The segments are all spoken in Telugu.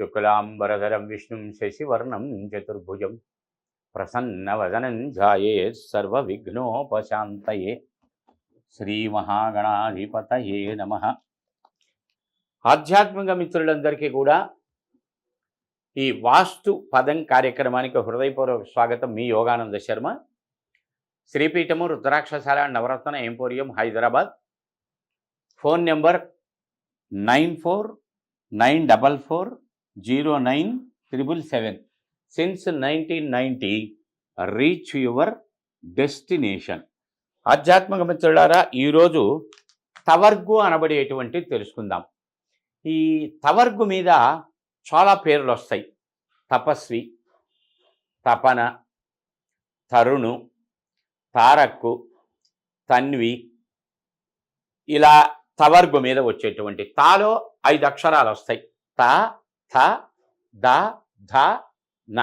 శుక్లాంబరధరం విష్ణుం శశివర్ణం చతుర్భుజం ప్రసన్నవదనం ధ్యాయే సర్వవిఘ్నోపశాంతయే శ్రీమహాగణాధిపతయే నమ ఆధ్యాత్మిక మిత్రులందరికీ కూడా ఈ వాస్తు పదం కార్యక్రమానికి హృదయపూర్వక స్వాగతం. మీ యోగానంద శర్మ. శ్రీపీఠము రుద్రాక్షశాల నవరత్న emporium Hyderabad. Phone number nine four nine double four zero nine triple seven. Since nineteen ninety reach your destination ఆధ్యాత్మిక మిత్రులారా ఈరోజు తవర్గు అనబడేటువంటి తెలుసుకుందాం. ఈ తవర్గు మీద చాలా పేర్లు వస్తాయి. తపస్వి తపన తరుణు తారక్కు తన్వి ఇలా తవర్గు మీద వచ్చేటువంటి తాలో ఐదు అక్షరాలు వస్తాయి. త థ ద ధ న.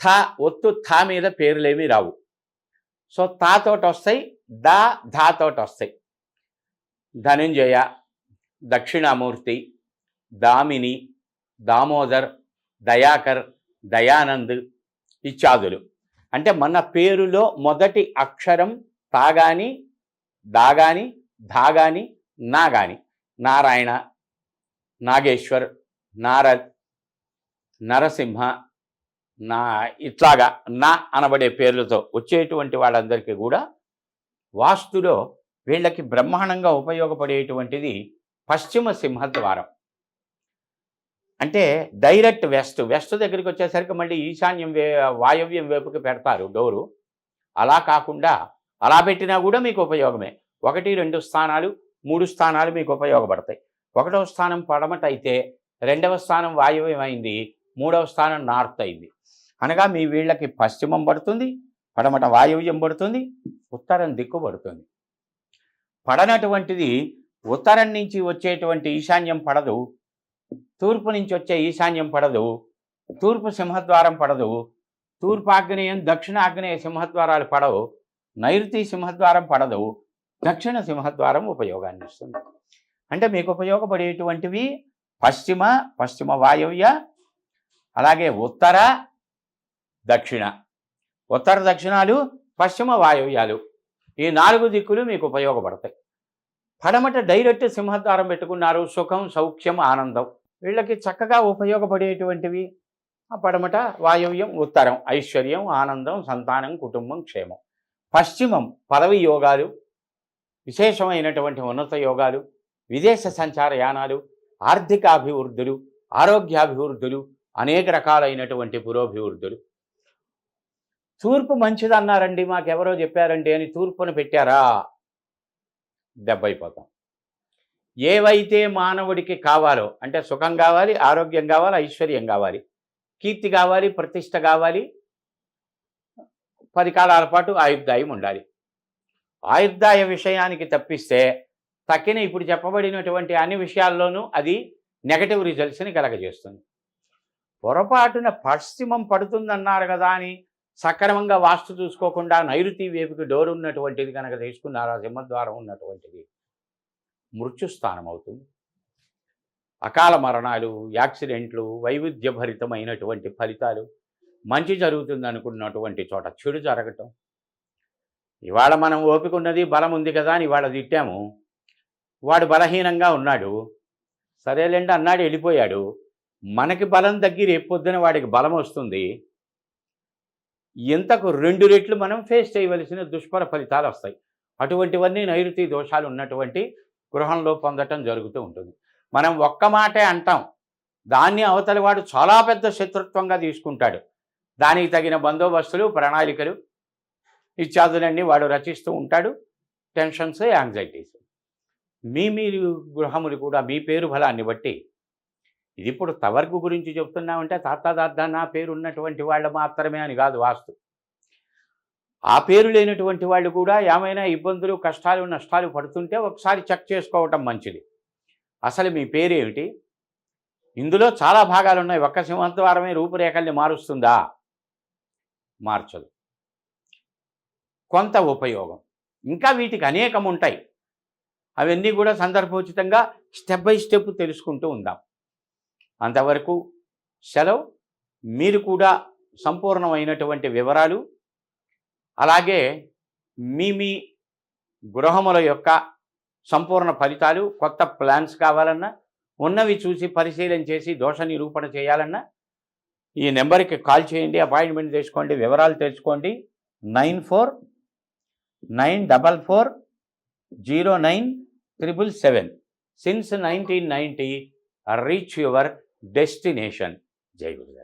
థ ఒత్తు థ మీద పేర్లేమి రావు. సో తాతోటి వస్తాయి ద ధాతోటి వస్తాయి ధనంజయ దక్షిణామూర్తి దామిని దామోదర్ దయాకర్ దయానంద్ ఇత్యాదులు. అంటే మన పేరులో మొదటి అక్షరం తాగాని దాగాని ధాగాని నాగాని నారాయణ నాగేశ్వర్ నారద్ నరసింహ నా ఇట్లాగా నా అనబడే పేర్లతో వచ్చేటువంటి వాళ్ళందరికీ కూడా వాస్తులో వీళ్ళకి బ్రహ్మాండంగా ఉపయోగపడేటువంటిది పశ్చిమ సింహద్వారం. అంటే డైరెక్ట్ వెస్ట్ వెస్ట్ దగ్గరికి వచ్చేసరికి మళ్ళీ ఈశాన్యం వే వాయవ్యం వైపుకి పెడతారు డోరు. అలా కాకుండా అలా పెట్టినా కూడా మీకు ఉపయోగమే. ఒకటి రెండు స్థానాలు మూడు స్థానాలు మీకు ఉపయోగపడతాయి. ఒకటవ స్థానం పడమట అయితే రెండవ స్థానం వాయువ్యం అయింది మూడవ స్థానం నార్త్ అయింది. అనగా మీ వీళ్ళకి పశ్చిమం పడుతుంది పడమట వాయువ్యం పడుతుంది ఉత్తరం దిక్కు పడుతుంది. పడనటువంటిది ఉత్తరం నుంచి వచ్చేటువంటి ఈశాన్యం పడదు తూర్పు నుంచి వచ్చే ఈశాన్యం పడదు తూర్పు సింహద్వారం పడదు తూర్పు ఆగ్నేయం దక్షిణ ఆగ్నేయ సింహద్వారాలు పడవు నైరుతి సింహద్వారం పడదు దక్షిణ సింహద్వారం ఉపయోగాన్ని ఇస్తుంది. అంటే మీకు ఉపయోగపడేటువంటివి పశ్చిమ పశ్చిమ వాయవ్య అలాగే ఉత్తర దక్షిణ. ఉత్తర దక్షిణాలు పశ్చిమ వాయవ్యాలు ఈ నాలుగు దిక్కులు మీకు ఉపయోగపడతాయి. పడమట డైరెక్ట్ సింహద్వారం పెట్టుకున్నారు. సుఖం సౌఖ్యం ఆనందం. వీళ్ళకి చక్కగా ఉపయోగపడేటువంటివి. ఆ పడమట వాయవ్యం ఉత్తరం ఐశ్వర్యం ఆనందం సంతానం కుటుంబం క్షేమం. పశ్చిమం పదవి యోగాలు. విశేషమైనటువంటి ఉన్నత యోగాలు. విదేశ సంచార యానాలు ఆర్థిక అభివృద్ధులు ఆరోగ్యాభివృద్ధులు అనేక రకాలైనటువంటి పురోభివృద్ధులు. తూర్పు మంచిదన్నారండి మాకెవరో చెప్పారండి అని తూర్పును పెట్టారా? దెబ్బైపోతాం. ఏవైతే మానవుడికి కావాలో అంటే సుఖం కావాలి ఆరోగ్యం కావాలి ఐశ్వర్యం కావాలి కీర్తి కావాలి ప్రతిష్ట కావాలి పది కాలాల పాటు ఆయుర్దాయం ఉండాలి. ఆయుర్దాయ విషయానికి తప్పిస్తే తక్కిన ఇప్పుడు చెప్పబడినటువంటి అన్ని విషయాల్లోనూ అది నెగటివ్ రిజల్ట్స్ని కలగజేస్తుంది. పొరపాటున పశ్చిమం పడుతుందన్నారు కదా అని సక్రమంగా వాస్తు చూసుకోకుండా నైరుతి వేపుకి డోర్ ఉన్నటువంటిది కనుక తీసుకున్నారా సింహద్వారం ఉన్నటువంటిది? మృత్యుస్థానం అవుతుంది అకాల మరణాలు యాక్సిడెంట్లు వైవిధ్యభరితమైనటువంటి ఫలితాలు మంచి జరుగుతుంది అనుకున్నటువంటి చోట చెడు జరగటం. ఇవాళ మనం ఓపిక ఉన్నది బలం ఉంది కదా అని ఇవాళ తిట్టాము. వాడు బలహీనంగా ఉన్నాడు. సరేలేండి అన్నాడు వెళ్ళిపోయాడు. మనకి బలం తగ్గి రేపు పొద్దున వాడికి బలం వస్తుంది. ఇంతకు రెండు రెట్లు మనం ఫేస్ చేయవలసిన దుష్పర ఫలితాలు వస్తాయి. అటువంటివన్నీ నైరుతి దోషాలు ఉన్నటువంటి గృహంలో పొందటం జరుగుతూ ఉంటుంది. మనం ఒక్క మాటే అంటాం. దాన్ని అవతలి వాడు చాలా పెద్ద శత్రుత్వంగా తీసుకుంటాడు. దానికి తగిన బందోబస్తులు ప్రణాళికలు ఇత్యాదులన్నీ వాడు రచిస్తూ ఉంటాడు. Tensions anxieties. మీ మీరు గృహములు కూడా మీ పేరు బలాన్ని బట్టి ఇది ఇప్పుడు తవర్గు గురించి చెప్తున్నామంటే తాత దాదా నా పేరు ఉన్నటువంటి వాళ్ళు మాత్రమే అని కాదు వాస్తు. ఆ పేరు లేనటువంటి వాళ్ళు కూడా ఏమైనా ఇబ్బందులు కష్టాలు నష్టాలు పడుతుంటే ఒకసారి చెక్ చేసుకోవటం మంచిది. అసలు మీ పేరేమిటి? ఇందులో చాలా భాగాలు ఉన్నాయి ఒక్క సింహద్వారమే రూపురేఖల్ని మారుస్తుందా? మార్చదు. కొంత ఉపయోగం. ఇంకా వీటికి అనేకం ఉంటాయి అవన్నీ కూడా సందర్భోచితంగా స్టెప్ బై స్టెప్ తెలుసుకుంటూ ఉందాం. అంతవరకు సెలవు మీరు కూడా సంపూర్ణమైనటువంటి వివరాలు అలాగే మీ మీ గృహముల యొక్క సంపూర్ణ ఫలితాలు కొత్త ప్లాన్స్ కావాలన్నా ఉన్నవి చూసి పరిశీలన చేసి దోష నిరూపణ చేయాలన్నా ఈ నెంబర్కి కాల్ చేయండి అపాయింట్మెంట్ తీసుకోండి వివరాలు తెలుసుకోండి. Nine four nine double four zero nine triple seven. Since nineteen ninety reach your destination. Jai Guru